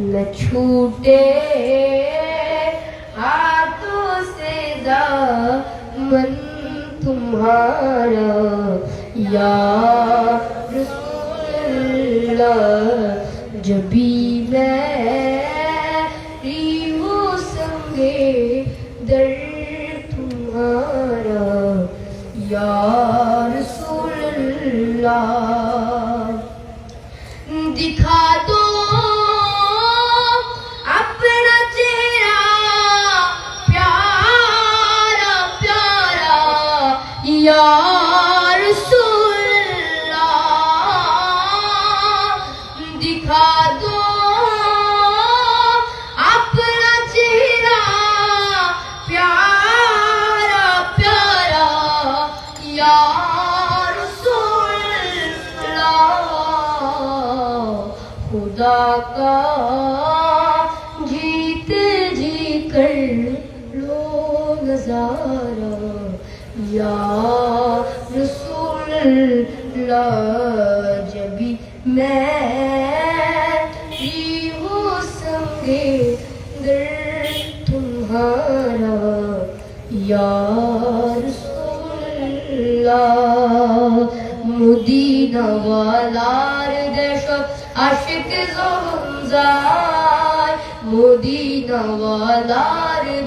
نہ چھوٹے ہاتھوں سے دامن تمہارا یا رسول اللہ جبھی میں ریو سنگے در تمہارا یا رسول اللہ या रसूलल्लाह दिखा दो अपना चेहरा प्यारा प्यारा। या रसूलल्लाह खुदा का जीते जी कर लो नजारा یا رسول اللہ جبھی میں ہی ہوں سنگے در تمہارا، یا رسول اللہ مدینہ والا دشت عشق زمزار، مدینہ والا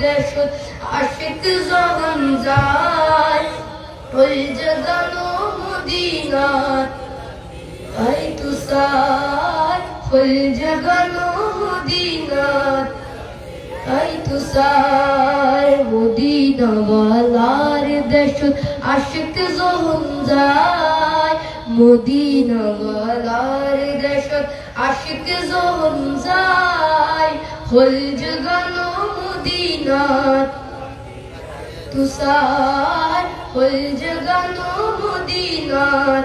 دشت আশিক জমজায় ওই জগানো মুদিনার। I তুসার full জগানো মুদিনার। আই তুসার মুদিনা ওয়ালার দেশ আশিক জমজায় মুদিনা ওয়ালার দেশ আশিক জমজায় ফুল জগানো মুদিনার। তুষার ফুল জগানো মদিনার।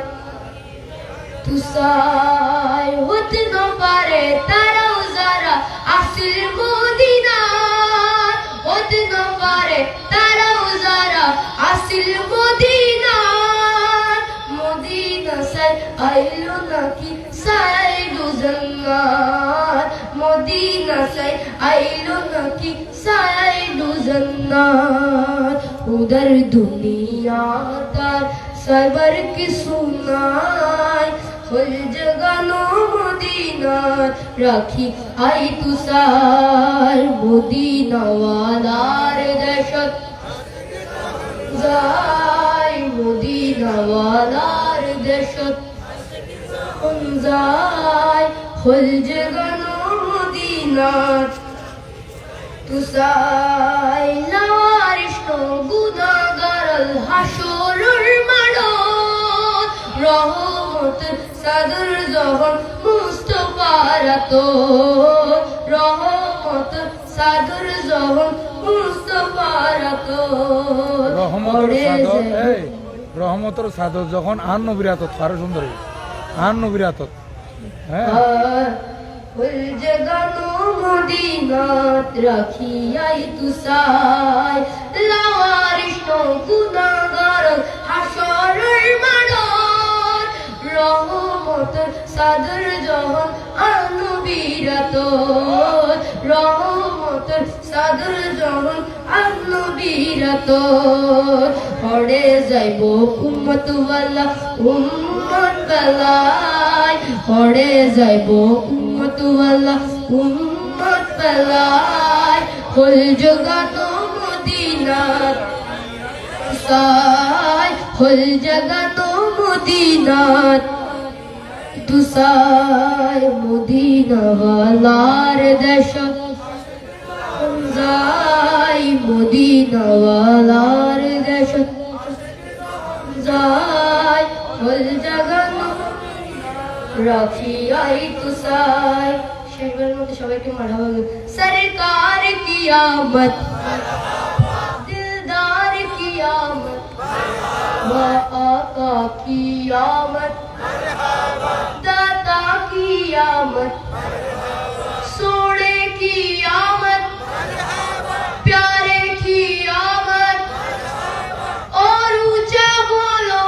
তুষার হতে না পারে তারাও যারা আসিল মদিনার। হতে না পারে তারাও যারা আসিল মদিনার। মদিনা সাই আইলো নাকি সাইডু জান্নাত। মদিনা সাই আইলো নাকি সাইডু জান্নাত। উদর দুনিয়া তার সরবর কি সুনাই ফুল জগানো মদিনার, রাখি আই তুষার। মদিনা ওয়ালার দেশত যাই মদিনা ওয়ালার মদিনার তুসাই লাওয়ারিশ গুনাগারল হাসুরুর মাড়ো রহমত সাদর জহর মুস্তফারাত রহমত সাদর জহর মুস্তফারাত রহমতর সাদর এই রহমতর সাদর যখন আন নবীর হাতত আরও সুন্দর। আন নবীর হাতত হ্যাঁ মদিনাত রাখিয়াই তুসাই লাওয়ারিশ রহমত সাদর আনবিরাত রহমত সাদর আনবিরাত হড়ে যাইব উম্মত ওয়ালা উম্মত হড়ে যাইব উম্মত ওয়ালা উম্মত তলায় ফুল জগানো মদিনার তুষায় ফুল জগানো মদিনার তুষায় মদিনাওয়ালার দেশ যায়। মদিনাওয়ালার দেশ যায়। ফুল জগানো রাখিয়াই তুষায় চ্যানেলের کی সবাইকে মারাবা সরকার কিয়ামত دلدار قیامت با آقا قیامت داتا قیامت سوڑے آمد پیارے قیامت اور اونچا بولو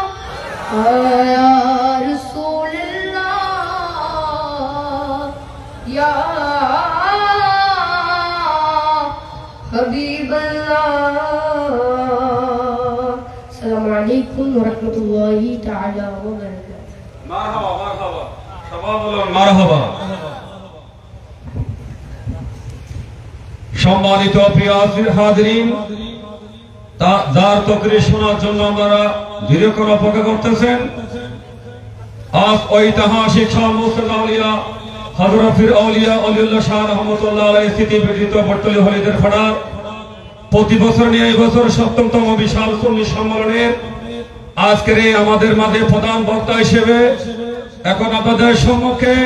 সম্মানিত যার তকরি শোনার জন্য আপনারা দীর্ঘক্ষণ অপেক্ষা করতেছেন। আজ ঐতিহাসিক সমস্ত মুসলিম আউলিয়া হজরফির অলিউল্লাহ শাহ রহমতুল্লাহ আলাই স্থিতি বিজিত বটলি হলিদের ফাড়ার প্রতি বছর নিয়ে এই বছর সপ্তমতম বিশাল সুন্নি সম্মেলনের আজকের আমাদের মাঝে প্রধান বক্তা হিসেবে এখন আপনাদের সম্মুখে